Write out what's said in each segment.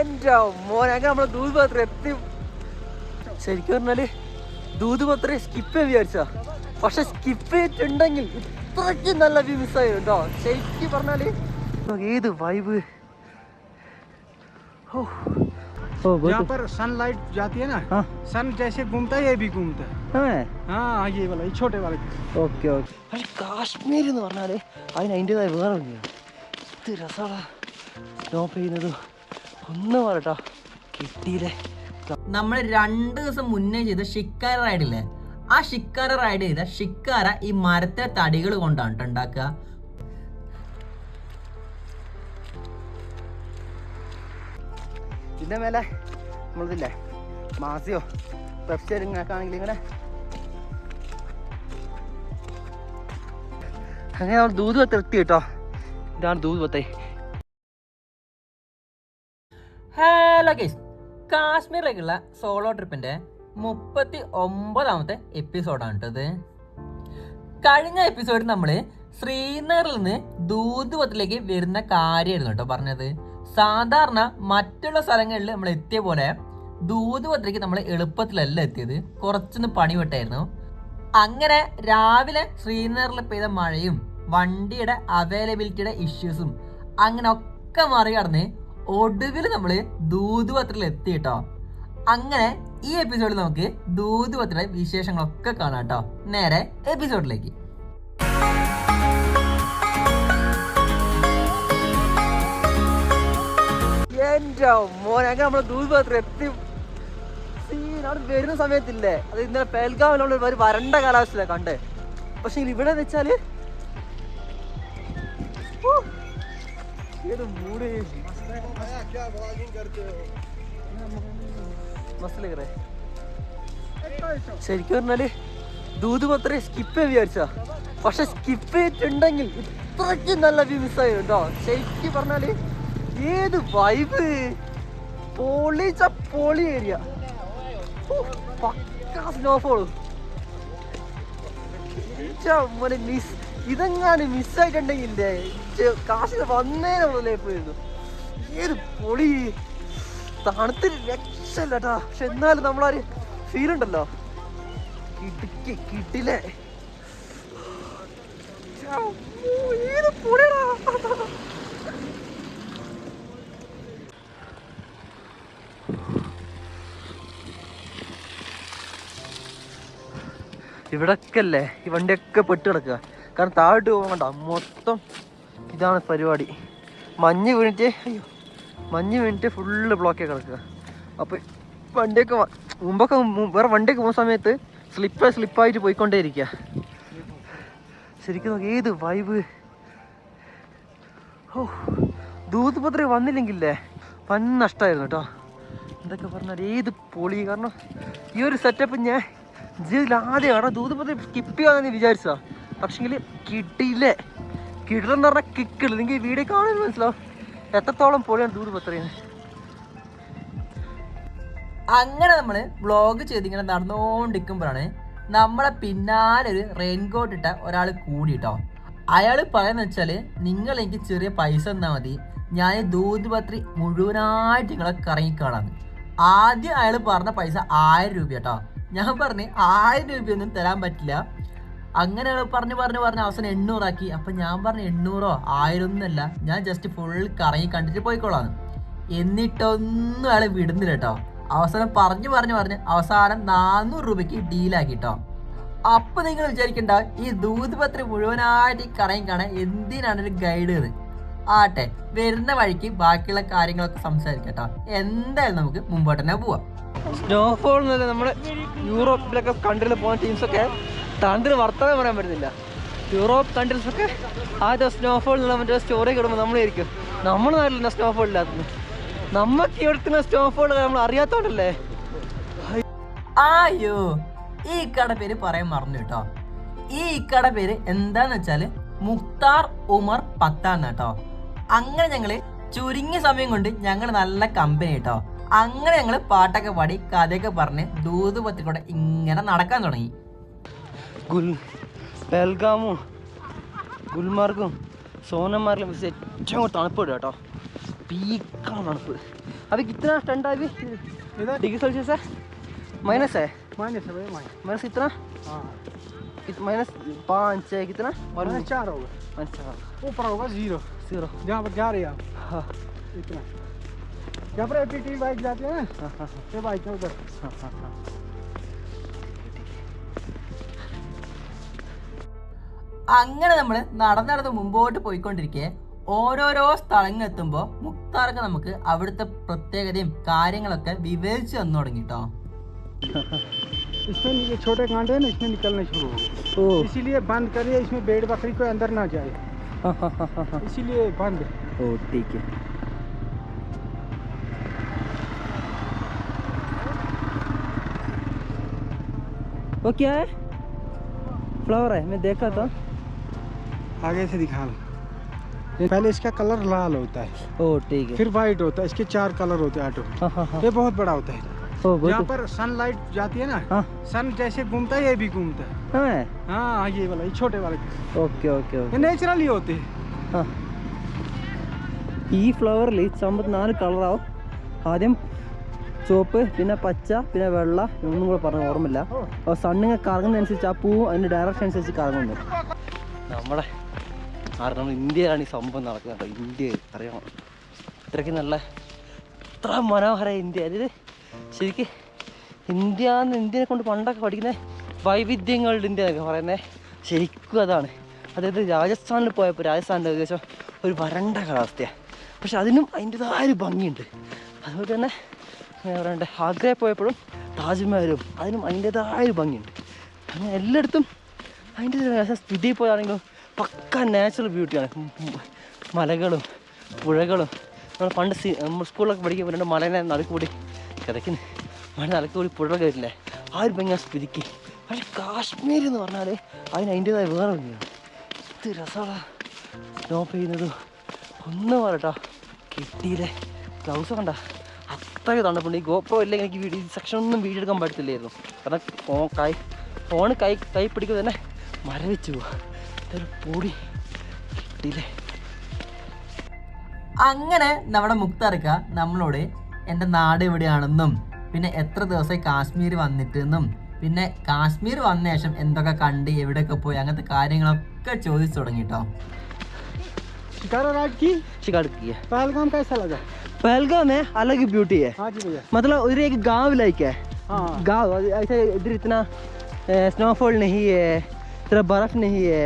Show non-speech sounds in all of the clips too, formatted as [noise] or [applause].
എന്റെ മോനെ അങ്ങനെ നമ്മളെ ദൂത് പത്രം എത്തി ശരിക്കും പറഞ്ഞാല് ദൂത് പത്രം സ്കിപ്പ് ചെയ്യാൻ വിചാരിച്ചാ പക്ഷെ സ്കിപ്പ് ചെയ്തിട്ടുണ്ടെങ്കിൽ ഇത്രയ്ക്ക് നല്ല വ്യൂ മിസ്സായി കേട്ടോ ശരിക്കും പറഞ്ഞാല് ഏത് വൈബ് ഓ ഓ यहाँ पर सनलाइट जाती है ना हाँ सन जैसे घूमता है ये भी घूमता है ഏ हाँ ये वाला ये छोटे वाले ഓക്കെ ഓക്കെ പക്ഷെ കാശ്മീർ എന്ന് പറഞ്ഞാൽ അതിന് അതിൻ്റെതായ വേറെ ഒന്നും ഇത് രസമാണ് സ്നോ പെയ്യുന്നതും ഒന്നും പറട്ടോ കിട്ടിയില്ലേ? നമ്മൾ രണ്ട് ദിവസം മുന്നേ ചെയ്ത ഷിക്കാര റൈഡ് ഇല്ലേ? ആ ഷിക്കാര റൈഡ് ചെയ്ത ഷിക്കാര ഈ മരത്തെ തടികൾ കൊണ്ടാണ് ഉണ്ടാക്കുക. ഇതിന്റെ മേലെ നമ്മളിതില്ലേ? മാസിയോ പെപ്സി ഇങ്ങനെ ആണെങ്കിൽ ഇങ്ങനെ. അങ്ങനെ നമ്മൾ ദൂത് തൃപ്തി കേട്ടോ. ഇതാണ് ദൂത് പത്തേ. ഹലോ ഗൈസ് കാശ്മീരിലേക്കുള്ള സോളോ ട്രിപ്പിന്റെ മുപ്പത്തി ഒമ്പതാമത്തെ എപ്പിസോഡാണ് കേട്ടത് കഴിഞ്ഞ എപ്പിസോഡിൽ നമ്മൾ ശ്രീനഗറിൽ നിന്ന് ദൂതുപത്തിലേക്ക് വരുന്ന കാര്യമായിരുന്നു കേട്ടോ പറഞ്ഞത്. സാധാരണ മറ്റുള്ള സ്ഥലങ്ങളിൽ നമ്മൾ എത്തിയ പോലെ ദൂതുപത്തിലേക്ക് നമ്മൾ എളുപ്പത്തിലല്ല എത്തിയത്. കുറച്ചൊന്ന് പണി വിട്ടായിരുന്നു അങ്ങനെ രാവിലെ ശ്രീനഗറിൽ പെയ്ത മഴയും വണ്ടിയുടെ അവൈലബിലിറ്റിയുടെ ഇഷ്യൂസും അങ്ങനെ ഒക്കെ മറികടന്ന് ഒടുവിൽ നമ്മൾ ദൂതുപത്രയിൽ എത്തി കേട്ടോ അങ്ങനെ ഈ എപ്പിസോഡിൽ നമുക്ക് ദൂതുപത്രയുടെ വിശേഷങ്ങളൊക്കെ കാണാം കേട്ടോ നേരെ എപ്പിസോഡിലേക്ക് എന്റെ മോനെ ദൂത് എത്തി. അവിടെ വരുന്ന സമയത്തില്ലേ? അത് ഇന്നലെ പേൽഗാവിലുള്ള ഒരു വരണ്ട കാലാവസ്ഥയിലെ കണ്ടേ. പക്ഷെ ഇവിടെ വെച്ചാൽ ഏത് മൂട്. ശരിക്കും പറഞ്ഞാൽ ദൂത് മാത്രമേ സ്കിപ്പ് വിചാരിച്ചാ പക്ഷെ സ്കിപ്പ് ചെയ്തിട്ടുണ്ടെങ്കിൽ ഇത്രയ്ക്ക് നല്ല വ്യൂ മിസ്സായി കേട്ടോ. ശരിക്കും പറഞ്ഞാൽ ഏത് വൈബ് പൊളിച്ച പൊളി ഏരിയ പക്ക സ്നോഫോൾ മിസ് ഇതെങ്ങാണ് മിസ്സായിട്ടുണ്ടെങ്കിൽ കാശിൽ വന്നേ നമ്മളെ പോയിരുന്നു. ഏത് പൊളി? തണുത്തിൽ രക്ഷല്ല കേട്ടാ പക്ഷെ എന്നാലും നമ്മളൊരു ഫീൽ ഉണ്ടല്ലോ. കിട്ടിക്ക് കിട്ടില്ലേ? ഏത് പൊളിയടാ ഇവിടൊക്കെ അല്ലേ ഈ വണ്ടിയൊക്കെ പെട്ട് കിടക്കുക. കാരണം താഴോട്ട് പോകണ്ട മൊത്തം ഇതാണ് പരിപാടി. മഞ്ഞ് വീണിട്ട് അയ്യോ മഞ്ഞ് വീണിട്ട് ഫുള്ള് ബ്ലോക്കേ കിടക്കുക. അപ്പോൾ വണ്ടിയൊക്കെ മുമ്പൊക്കെ വേറെ വണ്ടിയൊക്കെ പോകുന്ന സമയത്ത് സ്ലിപ്പ് സ്ലിപ്പായിട്ട് പോയിക്കൊണ്ടേ ഇരിക്കുക ശരിക്കും ഏത് വൈബ് ഓ ദൂതുപത്രി വന്നില്ലെങ്കിലേ വൻ നഷ്ടമായിരുന്നു കേട്ടോ. എന്തൊക്കെ പറഞ്ഞാൽ ഏത് പൊളി. കാരണം ഈ ഒരു സെറ്റപ്പ് ഞാൻ ജീവിതത്തിൽ ആദ്യം കാരണം ദൂതുപത്രി സ്കിപ്പ് ചെയ്യാന്ന് വിചാരിച്ചതാണ് പക്ഷെങ്കിൽ കിട്ടിയില്ലേ. കിടലെന്ന് പറഞ്ഞാൽ കിക്കില്ല നിങ്ങൾക്ക് ഈ വീഡിയോ കാണാൻ മനസ്സിലാവും? എത്രത്തോളം പൊളിയാണ് ദൂതുപത്രിന്ന് അങ്ങനെ നമ്മൾ വ്ളോഗ് ചെയ്തിങ്ങനെ നടന്നുകൊണ്ടിരിക്കുമ്പോഴാണ് നമ്മളെ പിന്നാലെ ഒരു റെയിൻകോട്ട് ഇട്ട ഒരാൾ കൂടി കേട്ടോ അയാൾ പറയുന്നത് വെച്ചാൽ നിങ്ങൾ എനിക്ക് ചെറിയ പൈസ തന്നാൽ മതി. ഞാൻ ദൂത് പത്രി മുഴുവനായിട്ട് നിങ്ങളെ കറങ്ങിക്കാണാന്ന് ആദ്യം അയാൾ പറഞ്ഞ പൈസ ആയിരം രൂപ കേട്ടോ ഞാൻ പറഞ്ഞ് ആയിരം രൂപയൊന്നും തരാൻ പറ്റില്ല. അങ്ങനെ പറഞ്ഞു പറഞ്ഞു പറഞ്ഞു അവസാനം എണ്ണൂറാക്കി. അപ്പം ഞാൻ പറഞ്ഞു എണ്ണൂറോ ആയിരം ഒന്നല്ല ഞാൻ ജസ്റ്റ് ഫുൾ കറങ്ങി കണ്ടിട്ട് പോയിക്കോളാം. എന്നിട്ടൊന്നും അയാൾ വിടുന്നില്ല കേട്ടോ അവസാനം പറഞ്ഞു പറഞ്ഞു പറഞ്ഞ് അവസാനം നാനൂറ് രൂപയ്ക്ക് ഡീലാക്കി കേട്ടോ അപ്പൊ നിങ്ങൾ വിചാരിക്കണ്ട ഈ ദൂതുപത്രി മുഴുവനായിട്ട് ഈ കറങ്ങി കാണാൻ എന്തിനാണ് ഒരു ഗൈഡ് എന്ന് ആട്ടെ വരുന്ന വഴിക്ക് ബാക്കിയുള്ള കാര്യങ്ങളൊക്കെ സംസാരിക്കട്ടോ കേട്ടോ എന്തായാലും നമുക്ക് മുമ്പോട്ട് തന്നെ പോവാം. സ്നോഫോൾ നമ്മുടെ യൂറോപ്പിലൊക്കെ കൺട്രിയിൽ പോകുന്ന ടീംസൊക്കെ തണുത്തിന് വർത്തമാനം പറയാൻ പറ്റുന്നില്ല. യൂറോപ്പ് കൺട്രീസൊക്കെ ഒക്കെ സ്നോഫോൾ എന്നുള്ള മറ്റേ സ്റ്റോറി കിടുമ്പോൾ നമ്മളായിരിക്കും. നമ്മുടെ നാട്ടിൽ സ്നോഫോൾ ഇല്ലാത്തത്? നമുക്ക് ഇവിടുത്തെ സ്നോഫോൾ നമ്മൾ അറിയാത്തോണ്ടല്ലേ? ആയോ? ഈ കട പേര് പറയാൻ മറന്നു കേട്ടോ. ഈ കട പേര് എന്താന്ന് വെച്ചാൽ മുക്താർ ഉമർ പത്താന്ന് കേട്ടോ. അങ്ങനെ ഞങ്ങൾ ചുരുങ്ങിയ സമയം കൊണ്ട് ഞങ്ങൾ നല്ല കമ്പനി കേട്ടോ. അങ്ങനെ ഞങ്ങൾ പാട്ടൊക്കെ പാടി കഥയൊക്കെ പറഞ്ഞ് ദൂതുപത്തിക്കൂടെ ഇങ്ങനെ നടക്കാൻ തുടങ്ങി. ഗുൽ പെൽഗാമും ഗുൽമാർഗും സോനമാർഗിലും പക്ഷേ अभी കൂടുതൽ തണുപ്പ് ഇടുക കേട്ടോ. माइनस है माइनस है माइनस इतना माइनस पाँच है कितना माइनस चार होगा माइनस चार ऊपर होगा ज़ीरो ज़ीरो जहाँ पर जा रहे हैं हाँ इतना जहाँ पर एपीटी बाइक जाते हैं ना ये बाइक है उधर അങ്ങനെ നമ്മൾ നടന്ന് നടന്ന് മുമ്പോട്ട് പോയിക്കൊണ്ടിരിക്കെ ഓരോരോ സ്ഥലങ്ങൾ എത്തുമ്പോൾ മുക്താർക്ക് നമുക്ക് അവിടുത്തെ പ്രത്യേകതയും കാര്യങ്ങളൊക്കെ വിവരിച്ചു തന്നു തുടങ്ങി കേട്ടോ इसमें ये छोटे कांटे हैं ना इसमें निकलने शुरू हो गए ओ इसीलिए बंद करिए इसमें बेड़ बकरी कोई अंदर ना जाए हाँ [laughs] हाँ हाँ हाँ हाँ इसीलिए बंद ओ ठीक है वो क्या है फ्लावर है मैं देखा था आगे से दिखा लो पहले इसका कलर लाल होता है ओ ठीक है फिर वाइट होता है इसके चार कलर होते हैं ऑटो हाँ हाँ हाँ ये बहुत बड़ा होता है ओ बहुत यहाँ पर सनलाइट जाती है ना हाँ सन जैसे घूमता है ये भी घूमता है हाँ हाँ हाँ, ये वाला ये छोटे वाले ഓക്കെ ഓക്കെ ये ഓക്കെ नेचुरली होते हैं ആ ഈ ഫ്ലവറിൽ ചമ്പത്ത് നാല് കളറാവും ആദ്യം ചുവപ്പ് പിന്നെ പച്ച പിന്നെ വെള്ള ഒന്നും കൂടെ പറഞ്ഞ ഓർമ്മയില്ല അപ്പോൾ സണ്ണിങ്ങനെ കറങ്ങുന്നതനുസരിച്ച് ആ പൂവും അതിൻ്റെ ഡയറക്ഷൻ അനുസരിച്ച് കറങ്ങുന്നു നമ്മുടെ കാരണം ഇന്ത്യയിലാണ് ഈ സംഭവം നടക്കുന്നത് കേട്ടോ. ഇന്ത്യ അറിയണം ഇത്രയ്ക്ക് നല്ല ഇത്ര മനോഹര ഇന്ത്യ. അതായത് ശരിക്ക് ഇന്ത്യ എന്ന് ഇന്ത്യനെ കൊണ്ട് പണ്ടൊക്കെ പഠിക്കുന്ന വൈവിധ്യങ്ങളുടെ ഇന്ത്യ എന്നൊക്കെ പറയുന്നത് ശരിക്കും അതാണ്. അതായത് രാജസ്ഥാനിൽ പോയപ്പോൾ രാജസ്ഥാനിന്റെ ഏകദേശം ഒരു വരണ്ട കാലാവസ്ഥയാണ്. പക്ഷെ അതിനും അതിന്റെതായ ഒരു ഭംഗിയുണ്ട്. അതുപോലെ തന്നെ പറയണ്ടേ ആഗ്രയിൽ പോയപ്പോഴും താജ്മഹലും അതിനും അതിന്റെതായ ഒരു ഭംഗിയുണ്ട്. അങ്ങനെ എല്ലായിടത്തും അതിന്റെ സ്ഥിതി പോയാണെങ്കിലും പക്ക നാച്ചുറൽ ബ്യൂട്ടിയാണ് മലകളും പുഴകളും. നമ്മൾ പണ്ട് സി നമ്മൾ സ്കൂളിലൊക്കെ പഠിക്കുമ്പോൾ രണ്ട് മലേനെ നടുക്കൂടി കിടക്കുന്നു. മഴ നടുക്കൂടി പുഴ കയറില്ലേ ആ ഒരു ഭംഗി ആ സ്ഥിതിക്ക്. പക്ഷേ കാശ്മീർ എന്ന് പറഞ്ഞാൽ അതിന് അതിന്റെതായ വേറെ ഭംഗിയാണ്. ഇത് രസമാണ് സ്നോ പെയ്യുന്നതും ഒന്നും പറട്ടോ കിട്ടിയില്ലേ? ഗ്ലൗസ് കണ്ട. അത്രയ്ക്ക് തണുപ്പുണ്ട്. ഈ ഗോപ്രോ ഇല്ലെങ്കിൽ എനിക്ക് വീഡിയോ സെക്ഷൻ ഒന്നും വീഡിയോ എടുക്കാൻ പറ്റത്തില്ലായിരുന്നു. കാരണം ഫോൺ കൈ ഫോൺ കൈ കൈ പിടിക്കുമ്പോൾ തന്നെ മരവിച്ചു പോവാ. ഇതൊരു പൊടി കിട്ടിയില്ലേ അങ്ങനെ നമ്മുടെ മുക്താർക്ക നമ്മളോട് എൻ്റെ നാട് എവിടെയാണെന്നും പിന്നെ എത്ര ദിവസമായി കാശ്മീർ വന്നിട്ടെന്നും പിന്നെ കാശ്മീർ വന്ന ശേഷം എന്തൊക്കെ കണ്ട് എവിടെയൊക്കെ പോയി അങ്ങനത്തെ കാര്യങ്ങളൊക്കെ ചോദിച്ചു തുടങ്ങി കേട്ടോ शिकारा राइड की शिकार की है पहलगाम कैसा लगा पहलगाम है अलग ही ब्यूटी है हाँ जी भैया मतलब उधर एक गांव लाइक है हाँ गांव ऐसे इधर इतना स्नोफॉल नहीं है इतना बर्फ नहीं है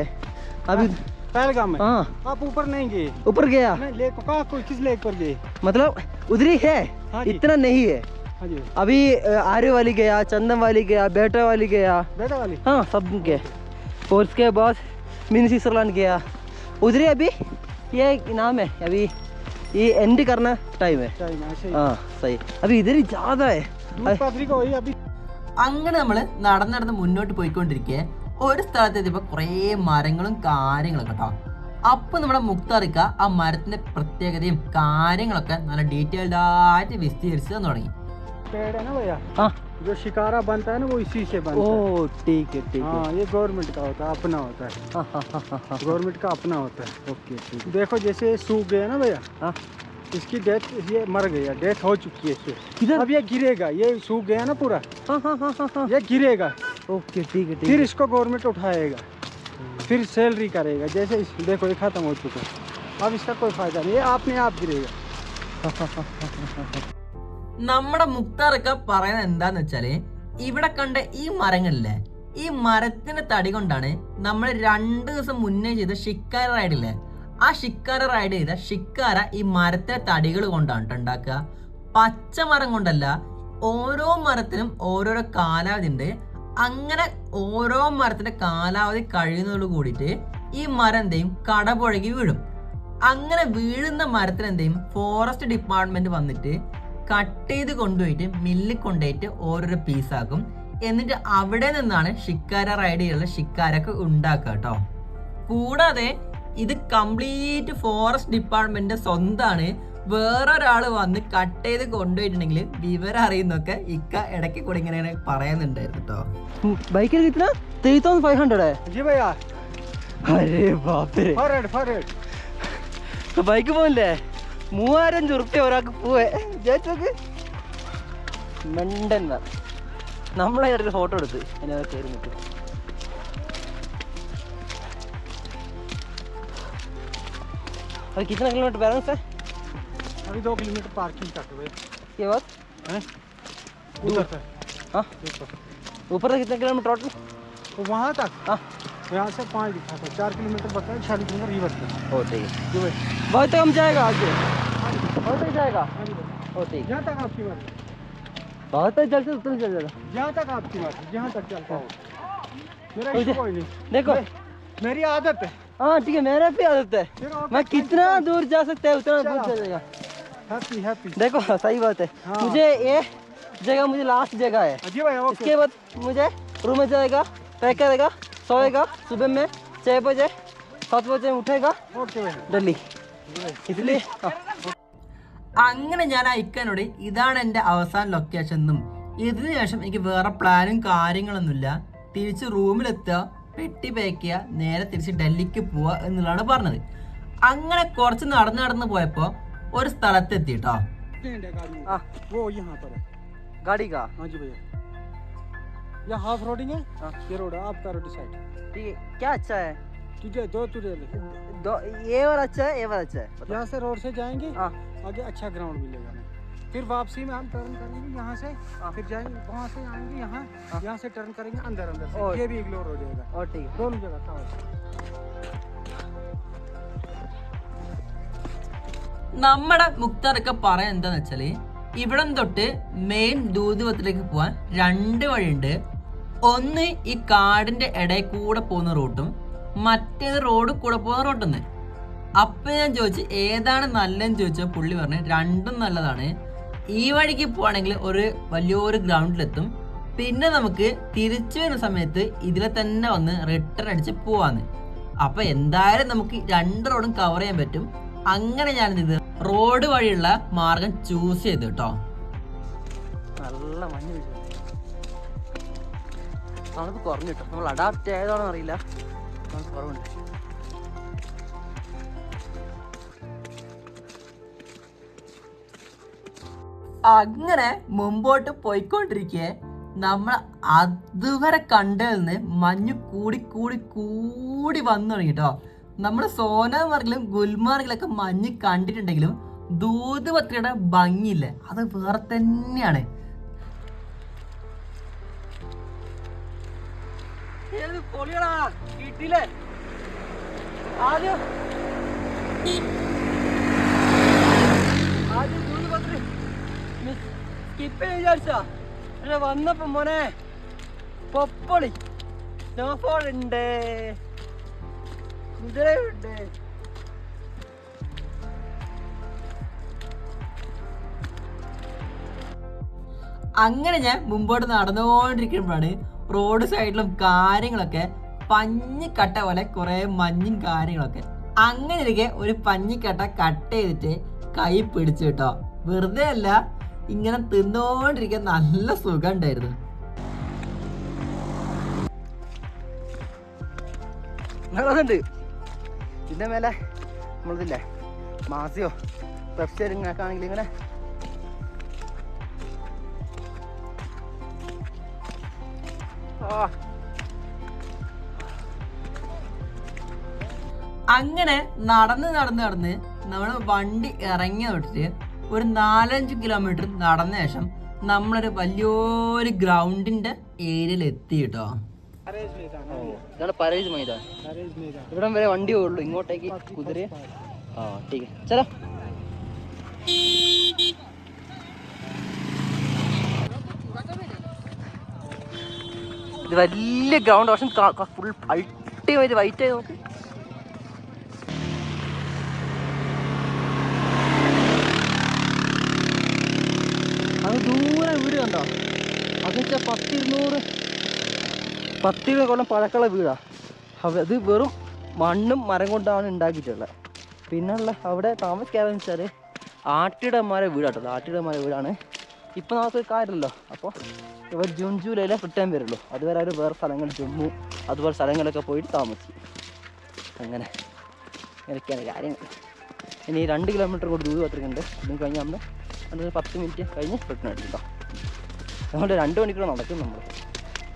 अभी पहलगाम में हाँ आप ऊपर नहीं गए ऊपर गया नहीं लेक कहाँ कोई किस लेक पर गए मतलब उधर ही है हाँ जी। इतना नहीं है हाँ जी अभी अ, आर्य वाली गया चंदन वाली गया बेटा वाली गया बेटा वाली हाँ सब गए और उसके बाद मिनी स्विट्जरलैंड गया उधर ही अभी ये नाम है अभी ये एंड करना टाइम है टाइम ऐसे ही हाँ सही अभी इधर ही ज़्यादा है दूध पाथरी का वही अभी അങ്ങനെ നമ്മൾ നടന്ന് നടന്ന് മുന്നോട്ട് പോയിക്കൊണ്ടിരിക്കെ ഒരു സ്ഥലത്ത് എത്തിയപ്പോൾ കുറേ മരങ്ങളും കാര്യങ്ങളും കേട്ടോ അപ്പൊ നമ്മുടെ മുക്താറിക്ക ആ മരത്തിന്റെ പ്രത്യേകതയും കാര്യങ്ങളൊക്കെ നല്ല ഡീറ്റെയിൽഡ് ആയിട്ട് വിസ്തീരിച്ച് തന്നു തുടങ്ങി पेड़ है ना भैया हाँ जो शिकारा बनता है ना वो इसी से बनता है ओ ठीक है ठीक है हाँ ये गवर्नमेंट का होता है अपना होता है हाँ हाँ हाँ हाँ हाँ गवर्नमेंट का अपना होता है ओके ठीक है देखो जैसे ये सूख गया ना भैया हाँ इसकी डेथ ये मर गया डेथ हो चुकी है इससे किधर अब ये गिरेगा ये सूख गया ना पूरा हाँ हाँ हाँ हाँ हाँ ये गिरेगा ओके ठीक है ठीक फिर है इसको गवर्नमेंट उठाएगा फिर सैलरी करेगा जैसे इस, देखो ये खत्म हो चुका है अब इसका कोई फायदा नहीं ये अपने आप गिरेगा [laughs] നമ്മുടെ മുക്താറൊക്കെ പറയുന്നത് എന്താന്ന് വെച്ചാല് ഇവിടെ കണ്ട ഈ മരങ്ങളില്ലേ ഈ മരത്തിന്റെ തടി കൊണ്ടാണ് നമ്മൾ രണ്ട് ദിവസം മുന്നേ ചെയ്ത ഷിക്കാര റൈഡില്ലേ ആ ഷിക്കാര റൈഡ് ചെയ്ത ഷിക്കാര ഈ മരത്തെ തടികൾ കൊണ്ടാണ് ട്ടോ ഉണ്ടാക്കുക പച്ച മരം കൊണ്ടല്ല ഓരോ മരത്തിനും ഓരോരോ കാലാവധി ഉണ്ട് അങ്ങനെ ഓരോ മരത്തിന്റെ കാലാവധി കഴിയുന്നതോട് കൂടിയിട്ട് ഈ മരം എന്ത് ചെയ്യും? കടപുഴകി വീഴും. അങ്ങനെ വീഴുന്ന മരത്തിന് ഫോറസ്റ്റ് ഡിപ്പാർട്ട്മെന്റ് വന്നിട്ട് കട്ട് ചെയ്ത് കൊണ്ടുപോയിട്ട് മില്ലിൽ കൊണ്ടുപോയിട്ട് ഓരോരോ പീസാക്കും എന്നിട്ട് അവിടെ നിന്നാണ് ഷിക്കാര റൈഡ് ചെയ്യാനുള്ള ഷിക്കാരൊക്കെ ഉണ്ടാക്കുക കേട്ടോ. കൂടാതെ ഇത് കംപ്ലീറ്റ് ഫോറസ്റ്റ് ഡിപ്പാർട്ട്മെന്റിന്റെ സ്വന്തമാണ് വേറൊരാൾ വന്ന് കട്ട് ചെയ്ത് കൊണ്ടുപോയിട്ടുണ്ടെങ്കിൽ വിവരം അറിയുന്നൊക്കെ ഇക്ക ഇടയ്ക്ക് കൂടി ഇങ്ങനെ പറയുന്നുണ്ടായിരുന്നു കേട്ടോ ബൈക്കിൽ കിട്ടുന്ന? ത്രീ തൗസൻഡ് ഫൈവ് ഹൺഡ്രഡ് അരേ ബാപ്പേ. ബൈക്ക് പോകില്ലേ മൂവായിരം ചുറുപ്പ്യ ഒരാൾക്ക് പോവേ. ജയിച്ചോക്ക് മെണ്ടൻ നമ്മളെ ഒരു ഫോട്ടോ എടുത്ത് എന്നെ കയറി നിൽക്കും കിട്ടുന്ന കിലോമീറ്റർ ബാലൻസ് अभी दो किलोमीटर पार्किंग तक बात? हैं? उधर तक हाँ? ऊपर। से कितना किलोमीटर टोटल? तो वहाँ तक? हाँ। यहाँ से पाँच दिखा था। चार किलोमीटर बताया छः किलोमीटर रिवर तक ओ ठीक है। बहुत तक हम जाएगा आगे बहुत तक जाएगा। ओ ठीक जहाँ तक आपकी मर्ज़ी बहुत तक से उतना चल जाएगा जहाँ तक आपकी मर्ज़ी जहाँ तक चल पाओ मेरा कोई नहीं। देखो। मेरी आदत है। हाँ ठीक है मेरा भी आदत है। मैं कितना दूर जा सकता है उतना दूर चलो। चलेगा हैप्पी हैप्पी देखो सही बात है हाँ। मुझे ये जगह मुझे लास्ट जगह है अजी भाई ओके इसके बाद मुझे रूम में जाएगा पैक करेगा सोएगा सुबह में छः बजे सात बजे उठेगा ओके भाई दिल्ली इसलिए हाँ। അങ്ങനെ ഞാൻ അയക്കാനോട് ഇതാണ് എൻ്റെ അവസാന ലൊക്കേഷൻ എന്നും ഇതിനു ശേഷം എനിക്ക് വേറെ പ്ലാനും കാര്യങ്ങളൊന്നുമില്ല തിരിച്ച് റൂമിലെത്തുക പെട്ടി പാക്ക് ചെയ്യുക നേരെ തിരിച്ച് ഡൽഹിക്ക് പോവുക എന്നുള്ളതാണ് പറഞ്ഞത് അങ്ങനെ കുറച്ച് നടന്ന് നടന്ന് പോയപ്പോൾ ഒരു സ്ഥലത്തെത്തി കേട്ടോ स्टैंड है गाड़ी में। हाँ। वो यहाँ पर है गाड़ी का हाँ जी भैया ये हाफ रोडिंग है हाँ। ये रोड है आपका रोड साइड ठीक है क्या अच्छा है तुझे दो तुझे लिखे दो ये वाला अच्छा है ये वाला अच्छा है बताओ। यहाँ से रोड से जाएंगे हाँ आगे अच्छा ग्राउंड मिलेगा हमें फिर वापसी में हम टर्न करेंगे यहाँ से हाँ। फिर जाएंगे वहाँ से आएंगे यहाँ हाँ। यहाँ से टर्न करेंगे अंदर अंदर और- से ये भी इग्नोर हो जाएगा और ठीक है दोनों जगह നമ്മുടെ മുക്താറൊക്കെ പറയാൻ എന്താന്ന് വെച്ചാൽ ഇവിടം തൊട്ട് മെയിൻ ദൂതുവത്തിലേക്ക് പോവാൻ രണ്ട് വഴിയുണ്ട്. ഒന്ന് ഈ കാടിന്റെ ഇടയിൽ കൂടെ പോകുന്ന റൂട്ടും മറ്റേത് റോഡ് കൂടെ പോകുന്ന റൂട്ടുന്ന് അപ്പൊ ഞാൻ ചോദിച്ചു ഏതാണ് നല്ലതെന്ന് ചോദിച്ചാൽ പുള്ളി പറഞ്ഞു രണ്ടും നല്ലതാണ്. ഈ വഴിക്ക് പോവാണെങ്കിൽ ഒരു വലിയൊരു ഗ്രൗണ്ടിലെത്തും പിന്നെ നമുക്ക് തിരിച്ചു വരുന്ന സമയത്ത് ഇതിലെ തന്നെ വന്ന് റിട്ടേൺ അടിച്ച് പോവാന്ന്. അപ്പൊ എന്തായാലും നമുക്ക് രണ്ട് റോഡും കവർ ചെയ്യാൻ പറ്റും. അങ്ങനെ ഞാൻ ഇത് റോഡ് വഴിയുള്ള മാർഗം ചൂസ് ചെയ്തു കേട്ടോ നല്ല മഞ്ഞ് നമുക്ക് കുറഞ്ഞു കിട്ടും നമ്മൾ അഡാപ്റ്റ് ആയതാണോ അറിയില്ല. നമുക്ക് കുറവുണ്ട്. അങ്ങനെ മുമ്പോട്ട് പോയിക്കൊണ്ടിരിക്കെ നമ്മൾ അതുവരെ കണ്ടതിൽ നിന്ന് മഞ്ഞ് കൂടി കൂടി കൂടി വന്നു തുടങ്ങി കേട്ടോ നമ്മൾ സോനാമാർഗിലും ഗുൽമാർഗിലൊക്കെ മഞ്ഞ് കണ്ടിട്ടുണ്ടെങ്കിലും ദൂതുപത്രിയുടെ ഭംഗിയില്ലേ. അത് വേറെ തന്നെയാണ്. വന്നപ്പോ മോനെ പൊപ്പൊളി. സ്നോഫോൾ ഉണ്ട്. കുതിരയുണ്ട് അങ്ങനെ ഞാൻ മുമ്പോട്ട് നടന്നുകൊണ്ടിരിക്കുമ്പോഴാണ് റോഡ് സൈഡിലും കാര്യങ്ങളൊക്കെ പഞ്ഞിക്കട്ട പോലെ കുറെ മഞ്ഞും കാര്യങ്ങളൊക്കെ. അങ്ങനെ ഇരിക്കെ ഒരു പഞ്ഞിക്കട്ട കട്ട് ചെയ്തിട്ട് കൈ പിടിച്ചു കേട്ടോ. വെറുതെ അല്ല ഇങ്ങനെ തിന്നോണ്ടിരിക്കാൻ നല്ല സുഖം ഉണ്ടായിരുന്നു ഇതിന്റെ മേലെ നമ്മളിതില്ലേ? മാസിയോ പെപ്സിയോ ആണെങ്കിൽ ഇങ്ങനെ അങ്ങനെ നടന്ന് നടന്ന് നടന്ന് നമ്മൾ വണ്ടി ഇറങ്ങി തൊട്ടിട്ട് ഒരു നാലഞ്ച് കിലോമീറ്റർ നടന്ന ശേഷം നമ്മളൊരു വലിയൊരു ഗ്രൗണ്ടിന്റെ ഏരിയയിൽ എത്തി കേട്ടോ. ഇതാണ് പരേജ് മൈതാൻ ഇവിടം വരെ വണ്ടി ഉള്ളൂ. ഇങ്ങോട്ടേക്ക് കുതിര. ആ ടീക്ക് ചലോ. ഇത് വലിയ ഗ്രൗണ്ട് പക്ഷെ ഫുൾ അൾട്ടിമേറ്റ് വൈറ്റ് ആയി നോക്ക്. അത് ദൂരെ വീട് കണ്ടോ? അതിന്റെ പത്തിരുന്നൂറ്. പത്തിരുപത് കൊല്ലം പഴക്കമുള്ള വീടാ. അത് വെറും മണ്ണും മരം കൊണ്ടാണ് ഉണ്ടാക്കിയിട്ടുള്ളത്. പിന്നുള്ള അവിടെ താമസിക്കാതെന്ന് വെച്ചാൽ ആട്ടിടന്മാരെ വീടാട്ടോ. ആട്ടിടന്മാരെ വീടാണ്. ഇപ്പം നമുക്ക് കാര്യമല്ലോ അപ്പോൾ ഇവർ ജൂൺ ജൂലൈയിലെ റിട്ടേൺ വരുള്ളൂ. അതുവരെ അവർ വേറെ സ്ഥലങ്ങൾ ജമ്മു അതുപോലെ സ്ഥലങ്ങളൊക്കെ പോയിട്ട് താമസിക്കും. അങ്ങനെ. ഇങ്ങനെയൊക്കെയാണ് കാര്യങ്ങൾ. ഇനി രണ്ട് കിലോമീറ്റർ കൂടി ദൂരം അത്രയ്ക്കുണ്ട്. ഇതും കഴിഞ്ഞ് നമ്മൾ പത്ത് മിനിറ്റ് കഴിഞ്ഞ് റിട്ടേൺ അടിക്കും കേട്ടോ അതുകൊണ്ട് രണ്ട് മണിക്കൂർ നടക്കും നമ്മൾ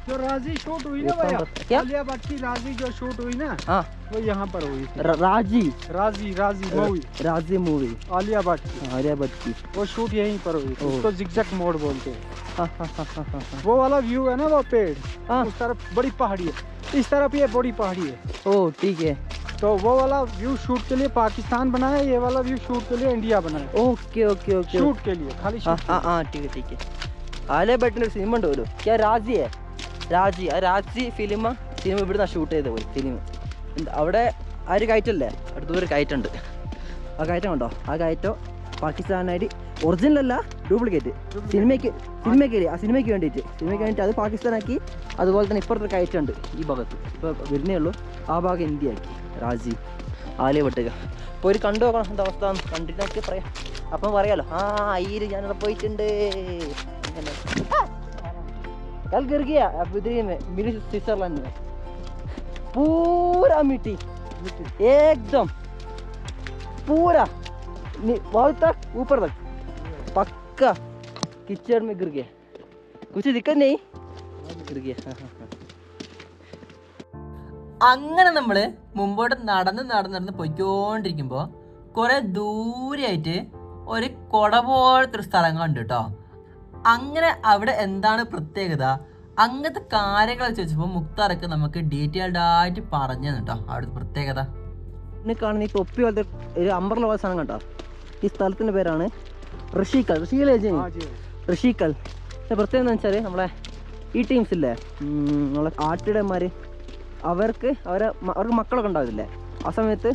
जो राज़ी शूट हुई ना भैया क्या? भट्ट की राज़ी जो शूट हुई ना हाँ। वो यहाँ पर हुई थी। राज़ी? राज़ी राज़ी मूवी। राज़ी मूवी। आलियाबाद की आलियाबाद की वो शूट यहीं पर हुई थी उसको जिगजग मोड़ बोलते हैं। हाँ, हाँ, हाँ, वो वाला व्यू है ना वो पेड़ हाँ। उस तरफ़ बड़ी पहाड़ी है। इस तरफ़ ये बड़ी पहाड़ी है। ओ ठीक है। तो वो वाला व्यू शूट के लिए पाकिस्तान बनाया ये वाला व्यू शूट के लिए इंडिया बनाया। Okay okay okay. शूट के लिए खाली हाँ हाँ ठीक है ठीक है। आलिया सीमेंट सिनेमा क्या राज़ी है? രാജി ആ രാജി ഫിലിം സിനിമ ഇവിടുന്ന് ഷൂട്ട് ചെയ്ത് പോയി ഫിലിം അവിടെ ആ ഒരു കയറ്റല്ലേ അടുത്തൊരു കയറ്റുണ്ട് ആ കയറ്റം കണ്ടോ? ആ കയറ്റം പാകിസ്ഥാനായിട്ട് ഒറിജിനൽ അല്ല ഡ്യൂപ്ലിക്കേറ്റ് സിനിമയ്ക്ക് സിനിമയ്ക്ക് ആ സിനിമയ്ക്ക് വേണ്ടിയിട്ട്. സിനിമയ്ക്ക് വേണ്ടിയിട്ട് അത് പാകിസ്ഥാനാക്കി അതുപോലെ തന്നെ ഇപ്പുറത്തെ കയറ്റുണ്ട് ഈ ഭാഗത്ത്. ഇപ്പോൾ വരുന്നേ ഉള്ളൂ. ആ ഭാഗം ഇന്ത്യ ആക്കി രാജി ആലിയ പെട്ടുക അപ്പോൾ ഒരു കണ്ടു നോക്കണം എന്താ അവസ്ഥ കണ്ടിട്ട് പറയാം. അപ്പം പറയാലോ ആ അയ്യര് ഞാനവിടെ പോയിട്ടുണ്ട്. അങ്ങനെ. कल गिर गया अब इधर ही में मेरी स्विट्जरलैंड में पूरा मिट्टी एकदम पूरा नी- वहाँ तक ऊपर तक पक्का कीचड़ में गिर गया कुछ दिक्कत नहीं गिर गया हाँ हाँ हाँ അങ്ങനെ നമ്മൾ മുമ്പോട്ട് നടന്ന് നടന്ന് നടന്ന് പൊയ്ക്കൊണ്ടിരിക്കുമ്പോൾ കുറെ ദൂരെയായിട്ട് ഒരു കുട പോലത്തെ ഒരു സ്ഥലം കണ്ടു കേട്ടോ അങ്ങനെ അവിടെ എന്താണ് പ്രത്യേകത? അങ്ങനത്തെ കാര്യങ്ങൾ ചോദിച്ചപ്പോൾ മുക്താറൊക്കെ നമുക്ക് ഡീറ്റെയിൽഡ് ആയിട്ട് പറഞ്ഞു കേട്ടോ അവിടുത്തെ പ്രത്യേകത? എന്നെ കാണുന്ന ഈ തൊപ്പി പോലത്തെ ഒരു അമ്പർല പോലെ സാധനം കണ്ടോ? ഈ സ്ഥലത്തിന്റെ പേരാണ് ഋഷിക്കൽ. ഋഷിക്കൽ ഋഷിക്കൽ. പ്രത്യേകത എന്ന് വെച്ചാൽ നമ്മളെ ഈ ടീംസ് ഇല്ലേ? നമ്മളെ ആട്ടിടന്മാർ അവർക്ക് അവരെ അവർക്ക് മക്കളൊക്കെ ഉണ്ടാവില്ലേ ആ സമയത്ത്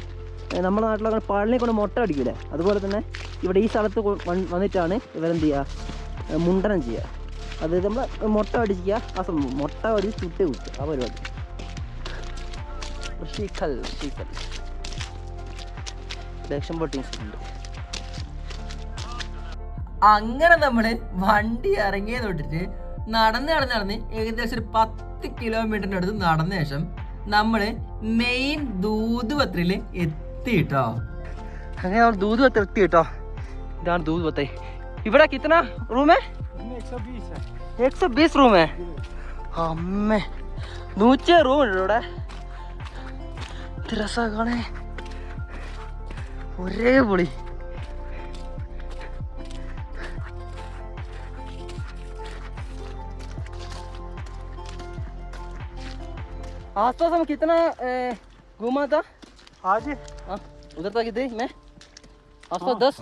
നമ്മുടെ നാട്ടിലൊക്കെ പഴനി കൊണ്ട് മുട്ട അടിക്കില്ലേ അതുപോലെ തന്നെ ഇവിടെ ഈ സ്ഥലത്ത് വന്നിട്ടാണ് ഇവരെന്ത് ചെയ്യുക? മുണ്ടനം ചെയ്യുക അത് നമ്മൾ മുട്ട അടിക്കുക ആ സംഭവം മുട്ട അടിച്ച് ചുട്ട് കുത്തുക ആ പരിപാടി. ഋഷിക്കൽ ഋഷിക്കൽ. ലക്ഷം ടീംസ് ഉണ്ട് അങ്ങനെ നമ്മൾ വണ്ടി ഇറങ്ങിയ തൊട്ടിട്ട് നടന്ന് നടന്ന് നടന്ന് ഏകദേശം ഒരു പത്ത് കിലോമീറ്ററിന്റെ അടുത്ത് നടന്ന ശേഷം നമ്മൾ മെയിൻ ദൂതുപത്രിയിൽ എത്തിട്ടോ അങ്ങനെ നമ്മൾ ദൂത് എത്തി കേട്ടോ ഇതാണ് ദൂത് പത്ത് ഇവിടെ കിത്തന റൂമേ इसमें एक सौ बीस है എക്സോ ബീസ് റൂമേ അമ്മേ നൂറ്റി റൂം ഉണ്ട് ഇവിടെ രസ കാണേ ഒരേ പൊളി आसपास हम कितना ए, घूमा था आज हाँ उधर तक इधर मैं आसपास दस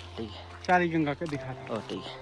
ठीक है शाली गंगा के दिखाता हूँ ओ ठीक है